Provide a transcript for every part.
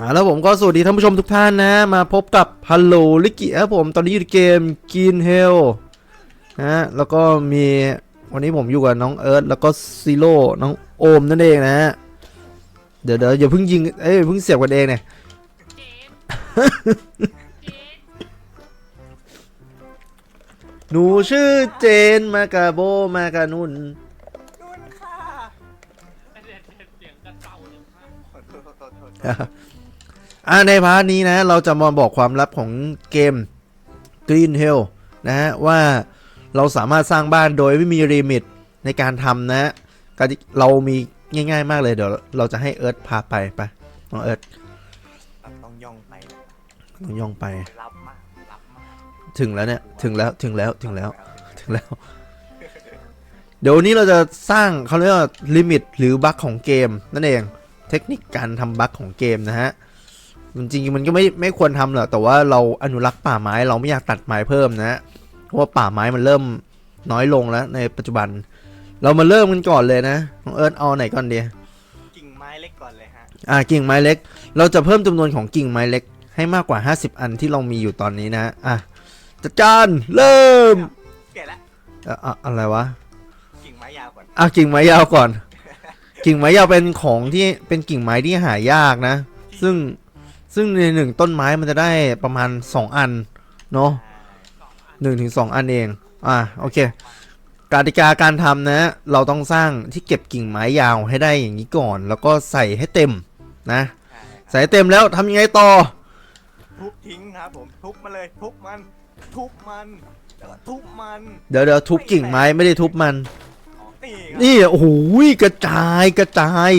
อ่าแล้วผมก็สวัสดีท่านผู้ชมทุกท่านนะ มาพบกับฮัลโหลลิกิครับผมตอนนี้อยู่ในเกมกินเฮลนะแล้วก็มีวันนี้ผมอยู่กับน้องเอิร์ธแล้วก็ซีโร่น้องโอมนั่นเองนะฮะเดี๋ยวเดี๋ยวอย่าเพิ่งยิงเอ้ยอย่าเพิ่งเสียบกันเองเนี่ยเจนเจนหนูชื่อเจนมากาโบมากานุนนุ่นค่ะเสียงเสียงกระเต่าอย่างมากขอโทษขอโทษข อ่าในพาร์ทนี้นะเราจะมาบอกความลับของเกม Green Hill นะฮะว่าเราสามารถสร้างบ้านโดยไม่มีลิมิตในการทำนะกติเรามีง่าย ๆ มากเลยเดี๋ยวเราจะให้เอิร์ธพาไปไปน้องเอิร์ธต้องย่องไปต้องย่องไปรับมากรับมากถึงแล้วเนี่ยถึงแล้วถึงแล้วถึงแล้วถึงแล้ว เดี๋ยววันนี้เราจะสร้างเขาเรียกว่าลิมิตหรือบั๊กของเกมนั่นเองเทคนิคการทำบั๊กของเกมนะฮะ จริงๆมันก็ไม่ไม่ควรทำหรอกแต่ว่าเราอนุรักษ์ป่าไม้เราไม่อยากตัดไม้เพิ่มนะฮะเพราะว่าป่าไม้มันเริ่มน้อยลงแล้วในปัจจุบัน เรามาเริ่มกันก่อนเลยนะน้องเอิร์ธเอาไหนก่อนดีกิ่งไม้เล็กก่อนเลยฮะอ่ากิ่งไม้เล็ก เราจะเพิ่มจำนวนของกิ่งไม้เล็ก ให้มากกว่า 50 อันที่เรามีอยู่ตอนนี้นะอะจัดการเริ่มเปลี่ยนละเอ่ออะอะไรวะกิ่งไม้ยาวก่อนอะกิ่งไม้ยาวก่อน กิ่งไม้ยาวเป็นของที่เป็นกิ่งไม้ที่หายากนะ ซึ่ง ซึ่งในหนึ่งต้นไม้มันจะได้ประมาณ 2 อัน เนาะสองอันหนึ่งถึงสองอันเอง อะโอเคกติกาการทำนะ เราต้องสร้างที่เก็บกิ่งไม้ยาวให้ได้อย่างนี้ก่อน แล้วก็ใส่ให้เต็มนะใช่ใส่ให้เต็มแล้วทำยังไงต่อ ทุบทิ้งครับผมทุบมาเลยทุบมัน ทุบมันแล้วก็ทุบมันเดี๋ยวเดี๋ยวทุบกิ่งไม้ไม่ได้ทุบมันอ๋อนี่ครับนี่โอ้โหกระจายกระจาย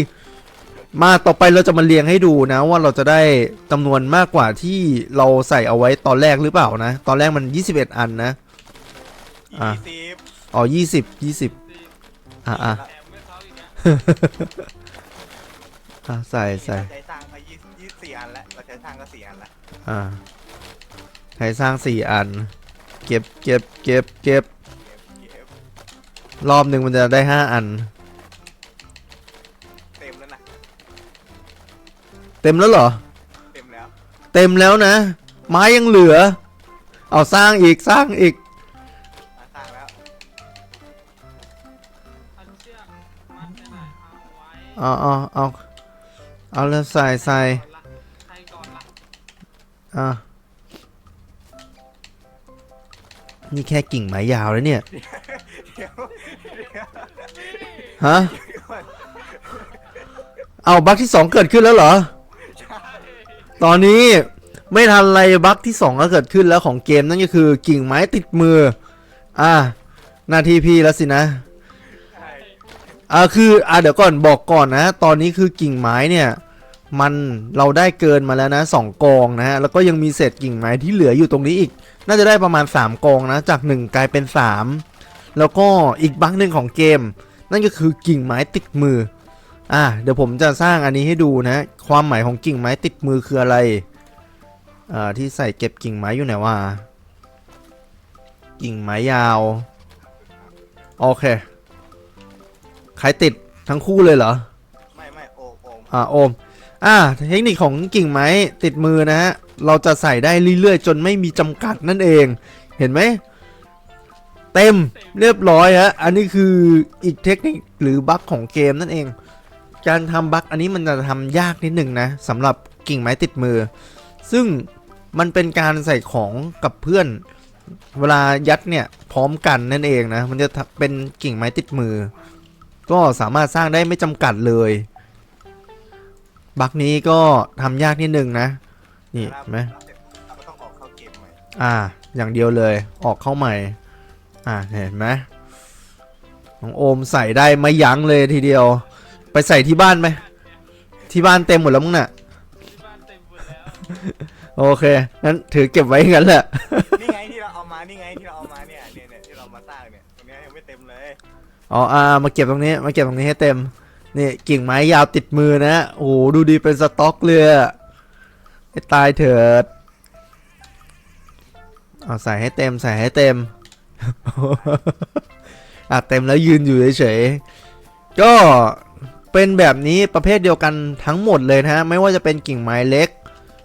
มาต่อไปเราจะมาเรียงให้ดูนะว่าเราจะได้จำนวนมากกว่าที่เราใส่เอาไว้ตอนแรกหรือเปล่านะ ตอนแรกมัน 21 อันนะ อะ ยี่สิบอ๋อ 20 20 อะอะแถมไม่เขาอีกนะอะใส่ใส่เราใช้สร้างไปยี่สิบยี่สิบสี่อันแล้วเราใช้สร้างก็สี่อันละอ่าใช้สร้าง 4 อันเก็บเก็บเก็บเก็บเก็บเก็บรอบหนึ่งมันจะได้ 5 อัน เต็มแล้วเหรอ เต็มแล้ว เต็มแล้วนะ ไม้ยังเหลือ เอาสร้างอีกสร้างอีก มาสร้างแล้วเอาเชือกมัดไปไหนเอาไว้เอาเอาเอาเอาแล้วใส่ใส่ก่อนละใครก่อนละอะนี่แค่กิ่งไม้ยาวแล้วเนี่ย เดี๋ยวเดี๋ยวฮะเดี๋ยวก่อนเอาบั๊กที่สองเกิดขึ้นแล้วเหรอ ตอนนี้ไม่ทันไรบั๊กที่สองก็เกิดขึ้นแล้วของเกมนั่นก็คือกิ่งไม้ติดมือ อะหน้าที่พี่แล้วสินะอ่าคืออ่าเดี๋ยวก่อนบอกก่อนนะ ตอนนี้คือกิ่งไม้เนี่ย มันเราได้เกินมาแล้วนะสองกองนะฮะแล้วก็ยังมีเศษกิ่งไม้ที่เหลืออยู่ตรงนี้อีก น่าจะได้ประมาณ 3 กองนะ จาก 1 กลายเป็น 3 แล้วก็อีกบั๊กหนึ่งของเกม นั่นก็คือกิ่งไม้ติดมือ อ่าเดี๋ยวผมจะสร้างอันนี้ให้ดูนะ ความหมายของกิ่งไม้ติดมือคืออะไรอ่าที่ใส่เก็บกิ่งไม้อยู่ไหนวะกิ่งไม้ยาว โอเค ใครติดทั้งคู่เลยเหรอ ไม่ไม่โอมโอมอ่าโอม อ่า เทคนิคของกิ่งไม้ติดมือนะฮะ เราจะใส่ได้เรื่อยๆ จนไม่มีจำกัดนั่นเอง เห็นไหม เต็มเรียบร้อยฮะ อันนี้คืออีกเทคนิคหรือบั๊กของเกมนั่นเอง การทำบั๊กอันนี้มันจะทำยากนิดหนึ่งนะสำหรับกิ่งไม้ติดมือ ซึ่งมันเป็นการใส่ของกับเพื่อน เวลายัดเนี่ยพร้อมกันนั่นเองนะ มันจะเป็นกิ่งไม้ติดมือ ก็สามารถสร้างได้ไม่จำกัดเลยบักนี้ก็ทำยากนิดนึงนะ นี่เห็นไหมเราก็ต้องออกเข้าเกมใหม่อ่า อย่างเดียวเลย ออกเข้าใหม่ อ่า เห็นไหมน้องโอมใส่ได้ไม่ยั้งเลยทีเดียว ไปใส่ที่บ้านไหมที่บ้านเต็มหมดแล้วมั้งน่ะที่บ้านเต็มหมดแล้วโอเคงั้นถือเก็บไว้อย่างนั้นแหละ นี่ไงที่เราเอามา นี่ไงที่เราเอามาเนี่ยเนี่ยเนี่ยที่เรามาสร้างเนี่ยตรงเนี้ยยังไม่เต็มเลย อ๋ออ่ามาเก็บตรงนี้ มาเก็บตรงนี้ให้เต็ม นี่กิ่งไม้ยาวติดมือนะ โอ้โหดูดีเป็นสต็อกเลยอะให้ตายเถิด เอาใส่ให้เต็มใส่ให้เต็ม อะเต็มแล้วยืนอยู่เฉยๆ ก็ เป็นแบบนี้ประเภทเดียวกันทั้งหมดเลยนะฮะไม่ว่าจะเป็นกิ่งไม้เล็ก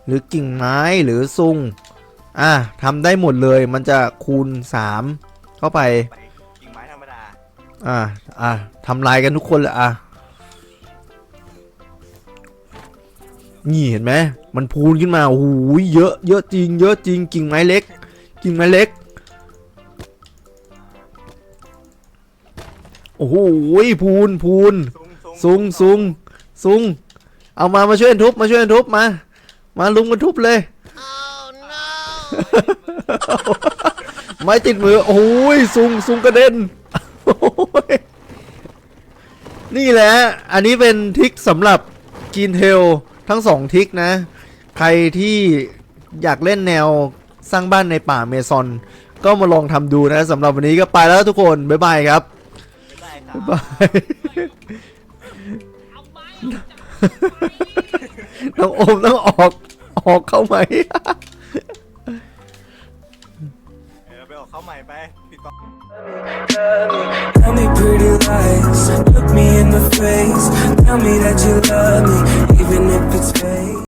หรือกิ่งไม้หรือซุงอะทำได้หมดเลยมันจะคูณ 3 เข้าไปไปกิ่งไม้ธรรมดาอะอะทำลายกันทุกคนเลยอะนี่เห็นไหมมันพูนขึ้นมาโอ้โหเยอะเยอะจริง เยอะจริงกิ่งไม้เล็ก กิ่งไม้เล็กโอ้โหพูนพูนซุง ซุงซุงซุงเอามามาช่วยกันทุบมาช่วยกันทุบมา มาลุมกันทุบเลย ไม้ติดมือโอ้ยซุงซุงกระเด็นโอ้ยนี่แหละ อันนี้เป็นทริกสำหรับกินเทลทั้งสองทริกนะ ใครที่อยากเล่นแนวสร้างบ้านในป่าเมซอน ก็มาลองทำดูนะสำหรับวันนี้ก็ไปแล้วทุกคน บ๊ายบายครับไม่ได้ครับบ๊ายบาย เอาไม้ออกจากต้องอมต้องออกออกเข้าไหมเดี๋ยวเราไปออกเข้าใหม่ไปปิดกล้อง Tell me pretty lies, look me in the face. Tell me that you love me, even if it's